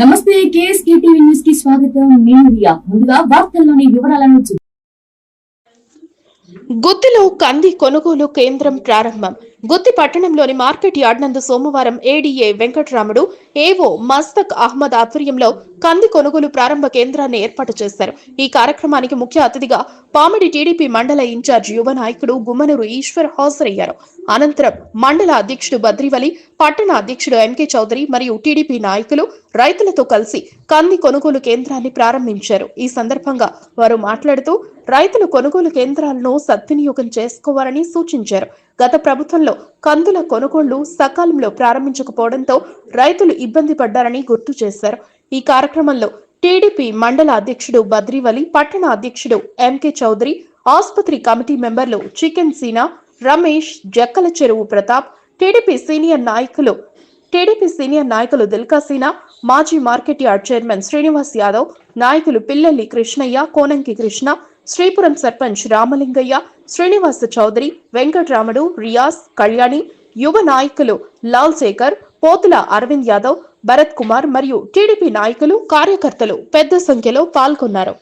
నమస్తే KSK TV న్యూస్కి స్వాగతం. నేను రియా. ముందుగా వార్తల్లోని వివరాలను గుత్తిలో కంది కొనుగోలు కేంద్రం ప్రారంభం. గుత్తి పట్టణంలోని మార్కెట్ యార్డ్ నందు సోమవారం ఏడీఏ వెంకటరాముడు ఏవో మస్తక్ అహ్మద్ ఆధ్వర్యంలో కంది కొనుగోలు ప్రారంభ కేంద్రాన్ని ఏర్పాటు చేశారు. ఈ కార్యక్రమానికి ముఖ్య అతిథిగా పామిడి టీడీపీ మండల ఇన్ఛార్జ్ యువ నాయకుడు గుమ్మనూరు ఈశ్వర్ హాజరయ్యారు. అనంతరం మండల అధ్యక్షుడు బద్రివలి పట్టణ అధ్యక్షుడు ఎంకే చౌదరి మరియు టీడీపీ నాయకులు రైతులతో కలిసి కంది కొనుగోలు కేంద్రాన్ని ప్రారంభించారు. ఈ సందర్భంగా వారు మాట్లాడుతూ రైతులు కొనుగోలు కేంద్రాలను సద్వినియోగం చేసుకోవాలని సూచించారు. గత ప్రభుత్వంలో కందుల కొనుగోళ్ళు సకాలంలో ప్రారంభించకపోవడంతో రైతులు ఇబ్బంది పడ్డారని గుర్తు చేశారు. ఈ కార్యక్రమంలో టీడీపీ మండల అధ్యక్షుడు బద్రివలి పట్టణ అధ్యక్షుడు ఎంకే చౌదరి ఆసుపత్రి కమిటీ మెంబర్లు చికెన్ సీనా రమేష్ జక్కల చెరువు ప్రతాప్ టీడీపీ సీనియర్ నాయకులు టీడీపీ సీనియర్ నాయకులు దిల్కాసీనా మాజీ market yard chairman Srinivas Yadav నాయకులు పిల్లల్లి కృష్ణయ్య కోనంకి కృష్ణ శ్రీపురం సర్పంచ్ రామలింగయ్య శ్రీనివాస చౌదరి వెంకటరాముడు రియాజ్ కళ్యాణి యువ నాయకులు లాల్ శేఖర్ పోతుల అరవింద్ యాదవ్ భరత్ కుమార్ మరియు టీడీపీ నాయకులు కార్యకర్తలు పెద్ద సంఖ్యలో పాల్గొన్నారు.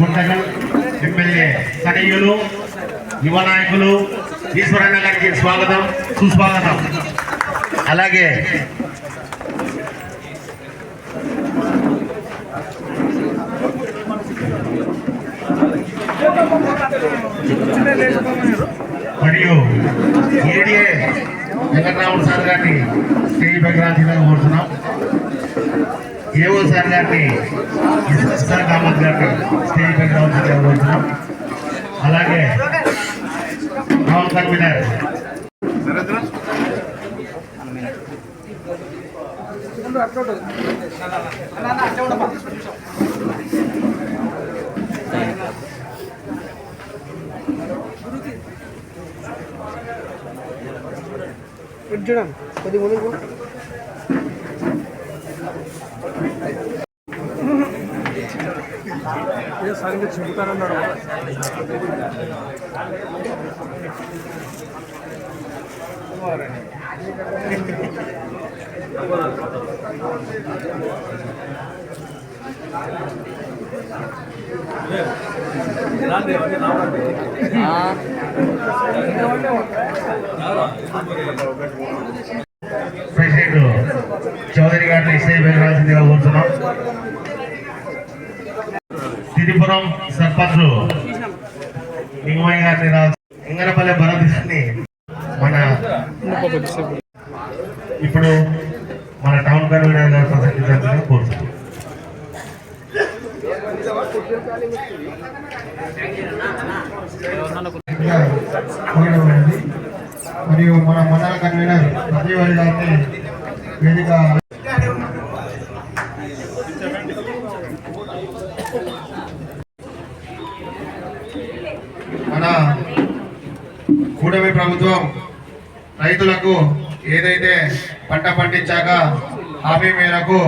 గుంటలు ఎమ్మెల్యే సనయ్యులు యువ నాయకులు ఈశ్వరన్న గారికి స్వాగతం సుస్వాగతం. అలాగే మరియు ఏడిఏ వెంకటరాముడు సార్ గారిని స్టేజ్ పైకి రాల్సిందిగా కోరుతున్నాం. ఏవో సార్ గారిని ఇస్మాల్ కామత్ గారిని స్టేజ్ పైకి రావాల్సిందిగా కోరుతున్నాం అలాగే టౌన్ కన్వీనర్ ఇటు చూడండి కొద్ది ముందుకు 그냥 사는 게 중국 가는 나라. 나한테 언제 나오는데? 아. చౌదరి గారిని స్టేజ్ పైకి కోరుతున్నాం. తిరుపురం సర్పంచ్ లింగమయ్య గారిని రావాల్సి ఇంగనపల్లె భరత్ గారిని మన ఇప్పుడు మన టౌన్ కన్వీనర్ గారు ప్రసంగించాలని కోరుతున్నాం. మరియు మన మండల కన్వీనర్ ప్రతివారి గారిని వేదిక మన కూటమి ప్రభుత్వం రైతులకు ఏదైతే పంట పండించాక హామీ మేరకు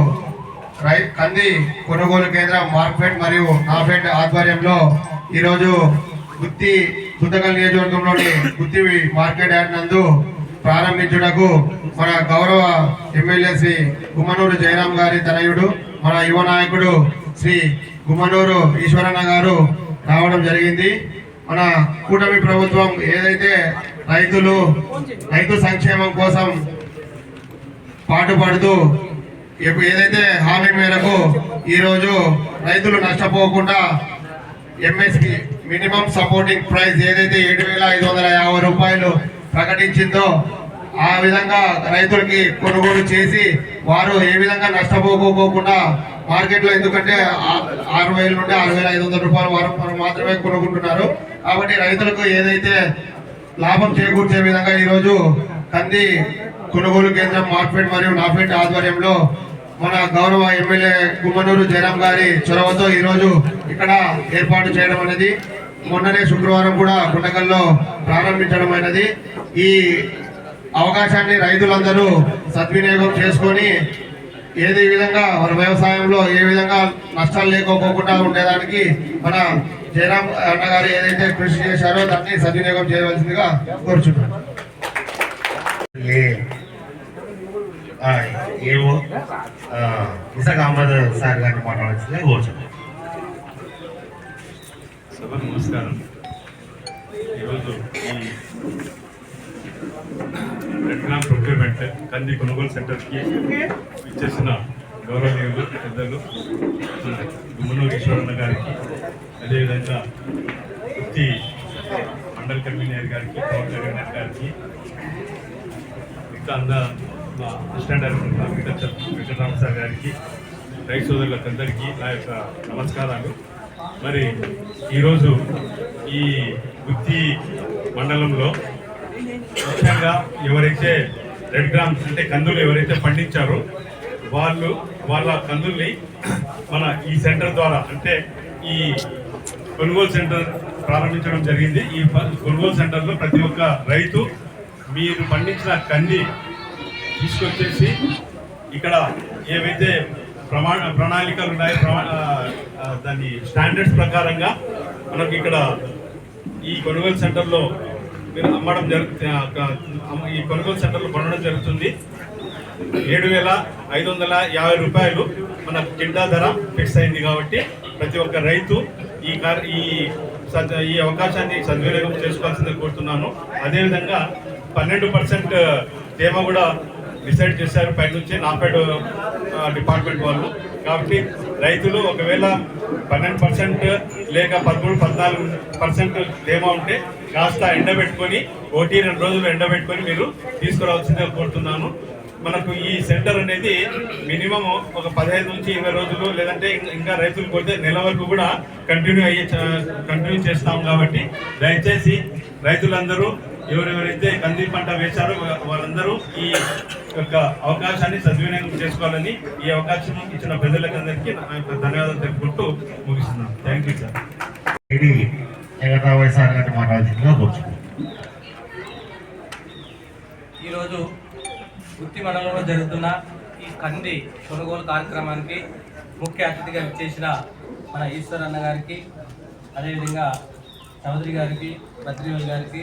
రై కంది కొనుగోలు కేంద్రం మార్కెట్ మరియు నాఫెడ్ ఆధ్వర్యంలో ఈరోజు గుత్తి గుత్తకల్ నియోజకవర్గంలోని గుత్తి మార్కెట్ యార్డ్ నందు ప్రారంభించుటకు మన గౌరవ ఎమ్మెల్యే శ్రీ గుమ్మనూరు జయరాం గారి తనయుడు మన యువ నాయకుడు శ్రీ గుమ్మనూరు ఈశ్వరన్న గారు రావడం జరిగింది. మన కూటమి ప్రభుత్వం ఏదైతే రైతులు రైతు సంక్షేమం కోసం పాటుపడుతూ ఏదైతే హామీ మేరకు ఈరోజు రైతులు నష్టపోకుండా ఎంఎస్కి మినిమం సపోర్టింగ్ ప్రైస్ ఏదైతే ఏడు వేల ఐదు వందల యాభై రూపాయలు ప్రకటించిందో ఆ విధంగా రైతులకి కొనుగోలు చేసి వారు ఏ విధంగా నష్టపోకోకుండా మార్కెట్లో ఎందుకంటే ఆ- ఆరు వేల నుండి ఆరు వేల ఐదు వందల రూపాయల వరకు మాత్రమే కొనుక్కుంటున్నారు. కాబట్టి రైతులకు ఏదైతే లాభం చేకూర్చే విధంగా ఈరోజు కంది కొనుగోలు కేంద్రం మార్కెట్ మరియు నాఫెట్ ఆధ్వర్యంలో మన గౌరవ ఎమ్మెల్యే గుమ్మనూరు జయరాం గారి చొరవతో ఈరోజు ఇక్కడ ఏర్పాటు చేయడం అనేది మొన్ననే శుక్రవారం కూడా గుండగల్లో ప్రారంభించడం అయినది. ఈ అవకాశాన్ని రైతులందరూ సద్వినియోగం చేసుకొని ఏది విధంగా మన వ్యవసాయంలో ఏ విధంగా నష్టాలు లేకపోకుండా ఉండేదానికి మన జయరాం అన్న గారు ఏదైతే కృషి చేశారో దాన్ని సద్వినియోగం చేయవలసిందిగా కోరుచున్నాను. ఏవో ఇసాక్ అహ్మద్ సార్ గారిని మాట్లాడాల్సిందే కోరుచున్నాను. సభకు నమస్కారం. ఈరోజు ఈ ప్రొక్యూర్మెంట్ కంది కొనుగోలు సెంటర్కి ఇచ్చేసిన గౌరవనీయులు పెద్దలు గుమ్మనూరు ఈశ్వరన్న గారికి అదేవిధంగా వృత్తి మండల్ కన్వీనర్ గారికి పవన్ కన్వీనర్ గారికి ఇంకా అంద మా assistant director Venkata Venkatarama sir గారికి రైతు సోదరులకు అందరికీ నా యొక్క నమస్కారాలు. మరి ఈరోజు ఈ వృత్తి మండలంలో ముఖ్యంగా ఎవరైతే రెడ్ గ్రామ్స్ అంటే కందులు ఎవరైతే పండించారో వాళ్ళు వాళ్ళ కందుల్ని మన ఈ సెంటర్ ద్వారా అంటే ఈ కొనుగోలు సెంటర్ ప్రారంభించడం జరిగింది. ఈ కొనుగోలు సెంటర్లో ప్రతి ఒక్క రైతు మీరు పండించిన కంది తీసుకొచ్చేసి ఇక్కడ ఏవైతే ప్రమాణ ప్రణాళికలు ఉన్నాయో ప్రమా- దాని స్టాండర్డ్స్ ప్రకారంగా మనకి ఇక్కడ ఈ కొనుగోలు సెంటర్లో మీరు అమ్మడం జరుగుతుంది ఈ కొనుగోలు సెంటర్లో కొనడం జరుగుతుంది. ఏడు వేల ఐదు వందల యాభై రూపాయలు మన కిండా ధర ఫిక్స్ అయింది కాబట్టి ప్రతి ఒక్క రైతు ఈ కార్ ఈ ఈ అవకాశాన్ని సద్వినియోగం చేసుకోవాల్సిందని కోరుతున్నాను. అదేవిధంగా పన్నెండు పర్సెంట్ తేమ కూడా డిసైడ్ చేశారు పై నుంచి నాపేడ్ డిపార్ట్మెంట్ వాళ్ళు. కాబట్టి రైతులు ఒకవేళ పన్నెండు పర్సెంట్ లేక పదమూడు పద్నాలుగు పర్సెంట్ తేమ ఉంటే కాస్త ఎండబెట్టుకొని ఒకటి రెండు రోజులు ఎండబెట్టుకొని మీరు తీసుకురావాల్సిందిగా కోరుతున్నాను. మనకు ఈ సెంటర్ అనేది మినిమం ఒక పదహైదు నుంచి ఇరవై రోజులు లేదంటే ఇంకా రైతులు కొడితే నెల వరకు కూడా కంటిన్యూ అయ్యే కంటిన్యూ చేస్తాం కాబట్టి దయచేసి రైతులందరూ ఎవరెవరైతే కంది పంట వేశారో వాళ్ళందరూ ఈ యొక్క అవకాశాన్ని సద్వినియోగం చేసుకోవాలని ఈ అవకాశం ఇచ్చిన ప్రజలకందరికీ నా యొక్క ధన్యవాదాలు తెలుపుకుంటూ ముగిస్తున్నాను. థ్యాంక్ యూ సార్ ఇది వెంకటరామయ్య గారిని కోరుచున్నాను ఈరోజు వృత్తి మండలంలో జరుగుతున్న ఈ కంది కొనుగోలు కార్యక్రమానికి ముఖ్య అతిథిగా ఇచ్చేసిన మన ఈశ్వర్ అన్న గారికి అదేవిధంగా చౌదరి గారికి బద్రీవల్ గారికి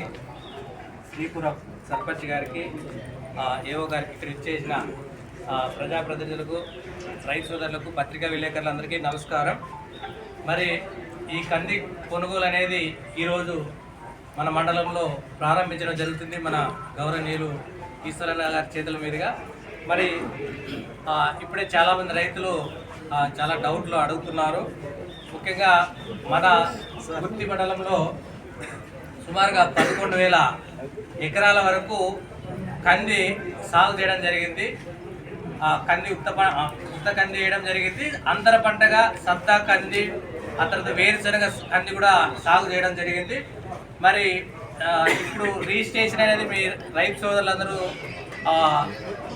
శ్రీపురం సర్పంచ్ గారికి ఏవో గారికి ఇక్కడ ఇచ్చేసిన ప్రజాప్రతినిధులకు రైతు సోదరులకు పత్రికా విలేకరులందరికీ నమస్కారం. మరి ఈ కంది కొనుగోలు అనేది ఈరోజు మన మండలంలో ప్రారంభించడం జరుగుతుంది మన గౌరవనీయులు ఈశ్వరన్న గారి చేతుల మీదుగా. మరి ఇప్పుడే చాలామంది రైతులు చాలా డౌట్లు అడుగుతున్నారు. ముఖ్యంగా మన గుత్తి మండలంలో సుమారుగా పదకొండు వేల ఎకరాల వరకు కంది సాగు చేయడం జరిగింది. ఆ కంది ఉత్త ఉత్త కంది వేయడం జరిగింది. అంతర పంటగా సత్తా కంది ఆ తర్వాత వేరుశనగ అన్ని కూడా సాగు చేయడం జరిగింది. మరి ఇప్పుడు రిజిస్ట్రేషన్ అనేది మీ రైతు సోదరులందరూ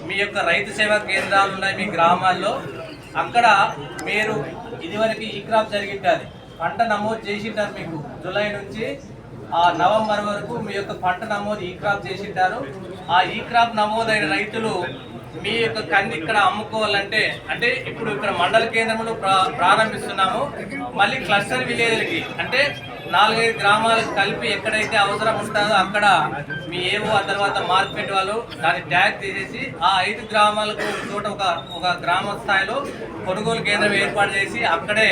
మీ యొక్క రైతు సేవా కేంద్రాలు ఉన్నాయి మీ గ్రామాల్లో. అక్కడ మీరు ఇదివరకు ఈ క్రాప్ జరిగింటుంది. పంట నమోదు చేసింటారు మీకు. జూలై నుంచి ఆ నవంబర్ వరకు మీ యొక్క పంట నమోదు ఈ క్రాప్ చేసింటారు. ఆ ఈ క్రాప్ నమోదైన రైతులు మీ యొక్క కంది ఇక్కడ అమ్ముకోవాలంటే అంటే ఇప్పుడు ఇక్కడ మండల కేంద్రంలో ప్రారంభిస్తున్నాము. మళ్ళీ క్లస్టర్ విలేజ్లకి అంటే నాలుగైదు గ్రామాలకు కలిపి ఎక్కడైతే అవసరం ఉంటుందో అక్కడ మీ ఏవో ఆ తర్వాత మార్కెట్ వాళ్ళు దాన్ని ట్యాగ్ తీసేసి ఆ ఐదు గ్రామాలకు చోట ఒక ఒక గ్రామ స్థాయిలో కొనుగోలు కేంద్రం ఏర్పాటు చేసి అక్కడే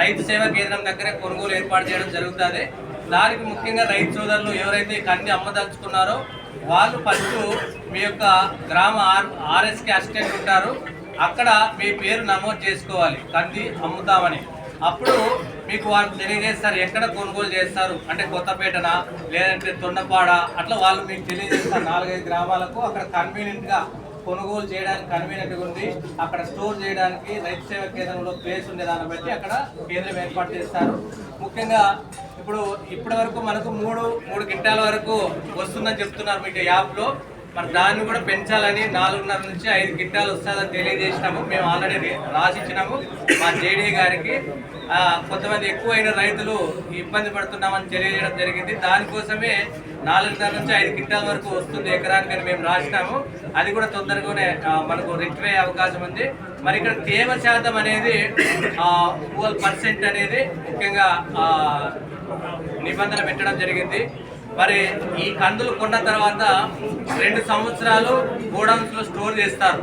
రైతు సేవా కేంద్రం దగ్గరే కొనుగోలు ఏర్పాటు చేయడం జరుగుతుంది. దానికి ముఖ్యంగా రైతు సోదరులు ఎవరైతే కంది అమ్మదలుచుకున్నారో వాళ్ళు ఫస్ట్ మీ యొక్క గ్రామ ఆర్ ఆర్ఎస్కి అసిస్టెంట్ ఉంటారు. అక్కడ మీ పేరు నమోదు చేసుకోవాలి. కంది అమ్ముతామని. అప్పుడు మీకు వాళ్ళు తెలియజేస్తారు ఎక్కడ కొనుగోలు చేస్తారు? అంటే కొత్తపేటన? లేదంటే తొండపాడ? అట్లా వాళ్ళు మీకు తెలియజేస్తారు. నాలుగైదు గ్రామాలకు అక్కడ కన్వీనియంట్గా కొనుగోలు చేయడానికి కన్వీనియంట్గా ఉంది. అక్కడ స్టోర్ చేయడానికి రైతు సేవా కేంద్రంలో ప్లేస్ ఉండే దాన్ని బట్టి అక్కడ కేంద్రం ఏర్పాటు చేస్తారు. ముఖ్యంగా ఇప్పుడు ఇప్పటి వరకు మనకు మూడు మూడు గిట్టాల వరకు వస్తుందని చెప్తున్నారు మీకు యాప్లో మరి దాన్ని కూడా పెంచాలని నాలుగున్నర నుంచి ఐదు గిట్టాలు వస్తుందని తెలియజేసినాము. మేము ఆల్రెడీ రాసిచ్చినాము మా జేడీ గారికి. కొంతమంది ఎక్కువైన రైతులు ఇబ్బంది పడుతున్నామని తెలియజేయడం జరిగింది. దానికోసమే నాలుగున్నర నుంచి ఐదు గిట్టాల వరకు వస్తుంది ఎకరానికి అని మేము రాసినాము. అది కూడా తొందరగానే మనకు రిటర్న్ అయ్యే అవకాశం ఉంది. మరి ఇక్కడ తేమ శాతం అనేది ట్వెల్వ్ పర్సెంట్ అనేది ముఖ్యంగా నిబంధన పెట్టడం జరిగింది. మరి ఈ కందులు కొన్న తర్వాత రెండు సంవత్సరాలు గోడౌన్స్లో స్టోర్ చేస్తారు.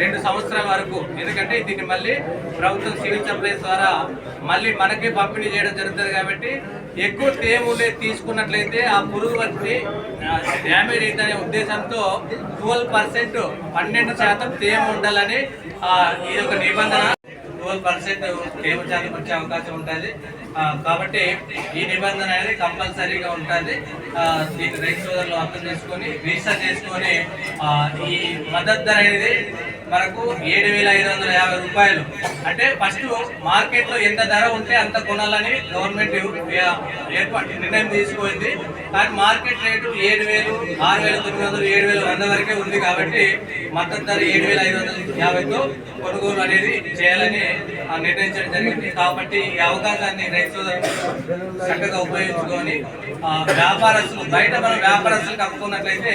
రెండు సంవత్సరాల వరకు. ఎందుకంటే దీన్ని మళ్ళీ ప్రభుత్వం సివిల్ సప్లైస్ ద్వారా మళ్ళీ మనకే పంపిణీ చేయడం జరుగుతుంది కాబట్టి ఎక్కువ తేమ తీసుకున్నట్లయితే ఆ పురుగు వచ్చి డ్యామేజ్ అవుతుందనే ఉద్దేశంతో ట్వెల్వ్ పర్సెంట్ పన్నెండు శాతం తేమ ఉండాలని ఇది ఈ యొక్క నిబంధన. ట్వెల్వ్ పర్సెంట్ తేమ శాతం వచ్చే అవకాశం ఉంటుంది. కాబట్టి ఈ నిబంధన అనేది కంపల్సరీగా ఉంటుంది. దీన్ని రైతు సోదరులు అర్థం చేసుకొని రిజిస్టర్ చేసుకొని ఈ మద్దతు ధర అనేది మనకు ఏడు వేల ఐదు వందల యాభై రూపాయలు. అంటే ఫస్ట్ మార్కెట్లో ఎంత ధర ఉంటే అంత కొనాలని గవర్నమెంట్ ఏర్పాటు నిర్ణయం తీసుకుంది కానీ మార్కెట్ రేటు ఏడు వేలు ఆరు వేల తొమ్మిది వందలు ఏడు వేల వంద వరకే ఉంది కాబట్టి మద్దతు ధర ఏడు వేల ఐదు వందల యాభైతో కొనుగోలు అనేది చేయాలని నిర్ణయించడం జరిగింది. కాబట్టి ఈ అవకాశాన్ని రైతు చక్కగా ఉపయోగించుకొని వ్యాపారస్తులు బయట మనం వ్యాపారస్తులకు అమ్ముకున్నట్లయితే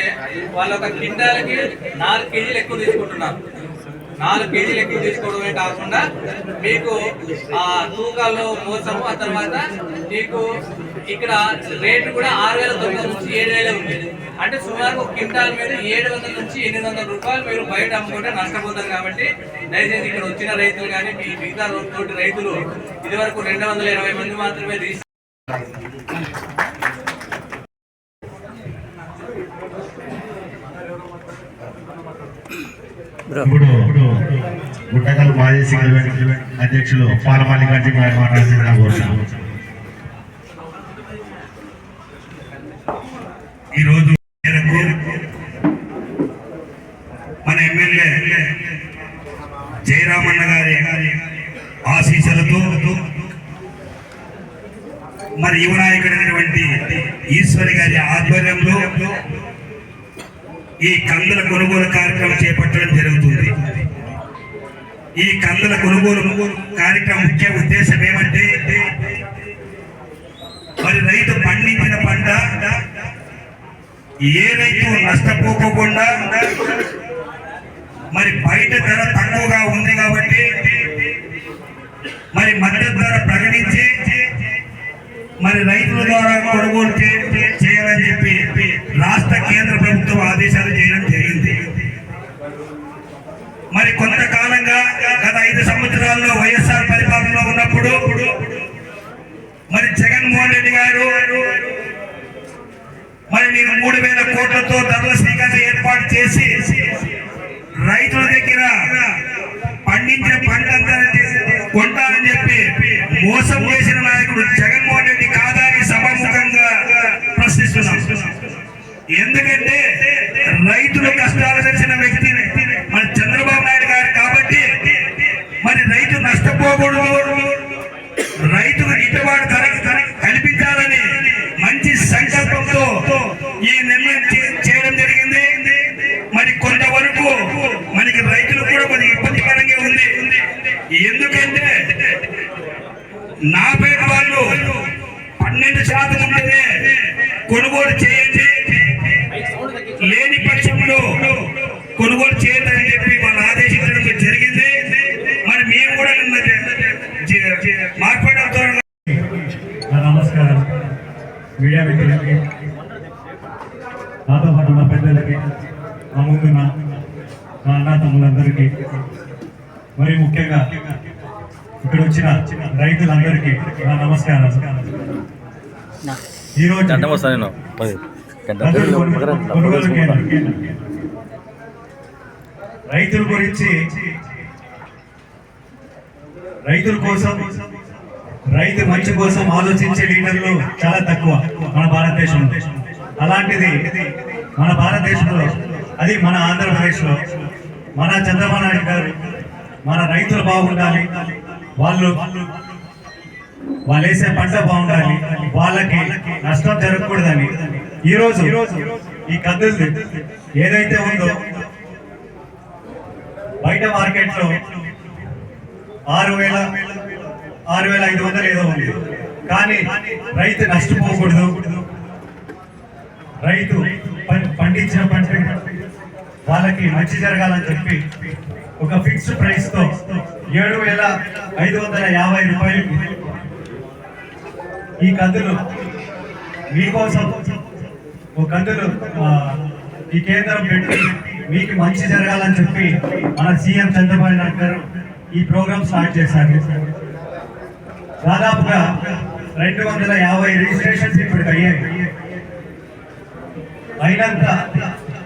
వాళ్ళ ఒక కిండాలకి నాలుగు కేజీలు ఎక్కువ తీసుకుంటున్నారు. నాలుగు కేజీలు ఎక్కువ తీసుకోవడమే కాకుండా మీకు ఆ తూకాల్లో మోసము ఆ తర్వాత మీకు ఇక్కడ రేటు కూడా ఆరు వేల తొమ్మిది నుంచి ఏడు వేల ఉంది. అంటే సుమారు ఒక క్వింటాల్ మీద ఏడు వందల నుంచి ఎనిమిది వందల రూపాయలు మీరు బయట అమ్ముకుంటే నష్టపోతారు కాబట్టి దయచేసి ఇక్కడ వచ్చిన రైతులు కానీ మీ మిగతా తోటి రైతులు ఇదివరకు రెండు వందల ఇరవై మంది మాత్రమే రిజిస్టర్ ఇప్పుడు గుట్టకల్ మాజీ సింగిల్ అధ్యక్షులు పాలమల్లికార్జున గారు మాట్లాడుతున్నా కోరుతున్నాను ఈరోజు మన ఎమ్మెల్యే జయరామన్న గారి ఆశీస్సులతో మరి యువ నాయకుడైనటువంటి ఈశ్వరి గారి ఆధ్వర్యంలో ఈ కందుల కొనుగోలు కార్యక్రమం చేపట్టడం జరుగుతుంది. ఈ కందుల కొనుగోలు కార్యక్రమం ముఖ్య ఉద్దేశం ఏమంటే మరి రైతు పండించిన పంట ఏ రైతు నష్టపోకుండా మరి బయట ధర తక్కువగా ఉంది కాబట్టి మరి మద్దతు ధర ప్రకటించి మరి రైతుల ద్వారా కొనుగోలు చేయాలని చెప్పి రాష్ట్ర కేంద్ర ప్రభుత్వం ఆదేశాలు చేయడం జరిగింది. మరి కొంత గత ఐదు సంవత్సరాల్లో వైఎస్ఆర్ పరిపాలనలో ఉన్నప్పుడు మరి జగన్మోహన్ రెడ్డి గారు మరి నేను మూడు వేల కోట్లతో ధరల స్వీకరణ ఏర్పాటు చేసి రైతుల దగ్గర పండించిన పంట కొంటారని చెప్పి మోసం చేసిన నాయకుడు జగన్మోహన్ రెడ్డి కాదని సభాముఖంగా ప్రశ్నిస్తున్నాం. ఎందుకంటే రైతులు కష్టాలు తెలిసిన వ్యక్తి రైతు రైతుకు గిట్టుబాటు ధర కల్పించాలని మంచి సంకల్పంతో ఈ నిర్ణయం చే- చేయడం జరిగింది. మరి కొంతవరకు మనకి రైతులు కూడా కొద్దిగా ఇబ్బందికరంగా ఉంది. ఎందుకంటే ఉన్న పెద్దలకి నా ముందున్న నా అన్న తమ్ములందరికీ మరి ముఖ్యంగా ఇక్కడ వచ్చిన రైతులందరికీ నా నమస్కారం. ఈరోజు రైతుల గురించి రైతుల కోసం రైతు మంచి కోసం ఆలోచించే లీడర్లు చాలా తక్కువ మన భారతదేశంలో. అలాంటిది మన భారతదేశంలో అది మన ఆంధ్రప్రదేశ్లో. మన చంద్రబాబు నాయుడు గారు మన రైతులు బాగుండాలి. వాళ్ళు వాళ్ళు వేసే పంట బాగుండాలి. వాళ్ళకి నష్టం జరగకూడదని. ఈరోజు ఈ కందులు ఏదైతే ఉందో బయట మార్కెట్లో ఆరు వేల ఆరు వేల ఐదు వందలు ఏదో ఉంది. కానీ రైతు నష్టపోకూడదు. రైతు పండించిన పంట వాళ్ళకి మంచి జరగాలని చెప్పి ఒక ఫిక్స్డ్ ప్రైస్తో ఏడు వేల ఐదు వందల యాభై రూపాయలు ఈ కందులు మీకోసం ఓ కందులు ఈ కేంద్రం పెట్టి మీకు మంచి జరగాలని చెప్పి మన సీఎం చంద్రబాబు నాయుడు గారు ఈ ప్రోగ్రామ్ స్టార్ట్ చేశారు. దాదాపుగా రెండు వందల యాభై రిజిస్ట్రేషన్స్ ఇప్పుడు అయ్యాయి అయినంత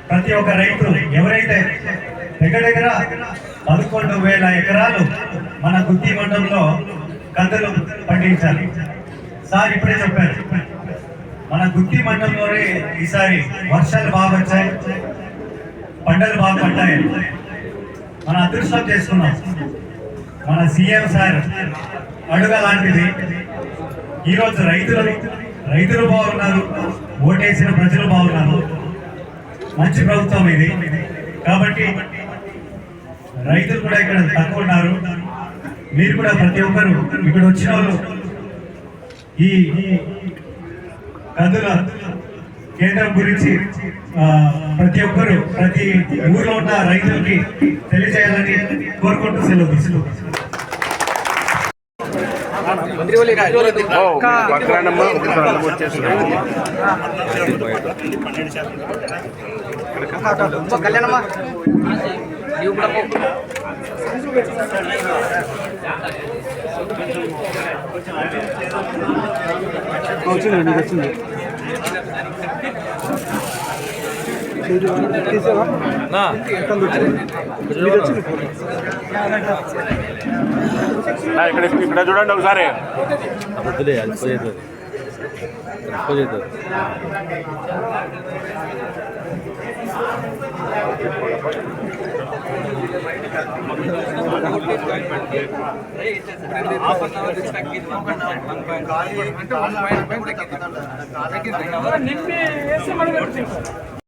ప్రతి ఒక్క రైతు ఎవరైతే దగ్గర దగ్గర పదకొండు వేల ఎకరాలు మన గుత్తి మండలంలో కందులు పండించాలి. సార్ ఇప్పుడే చెప్పారు. మన గుత్తి మండలంలోనే ఈసారి వర్షాలు బాగా వచ్చాయి పంటలు బాగా పడ్డాయి మన అదృష్టం చేసుకున్నాం. మన సీఎం సార్ అడుగ లాంటిది ఈరోజు రైతులు రైతులు బాగున్నారు ఓటేసిన ప్రజలు బాగున్నారు. మంచి ప్రభుత్వం ఇది. కాబట్టి రైతులు కూడా ఇక్కడ తక్కువ ఉన్నారు. మీరు కూడా ప్రతి ఒక్కరు ఇక్కడ వచ్చిన వాళ్ళు ఈ కందుల కేంద్రం గురించి ప్రతి ఒక్కరు ప్రతి ఊర్లో ఉన్న రైతులకి తెలియజేయాలని కోరుకుంటూ సెలవు తీసుకుంటాం కళ్యాణమ్మా వచ్చింది నీకు వచ్చింది తీసావా ఎక్కడ వచ్చింది నీకు వచ్చింది ఇక్కడ ఇక్కడ చూడండి ఒకసారి నిన్నే వేసి మళ్ళీ పెడుతుంది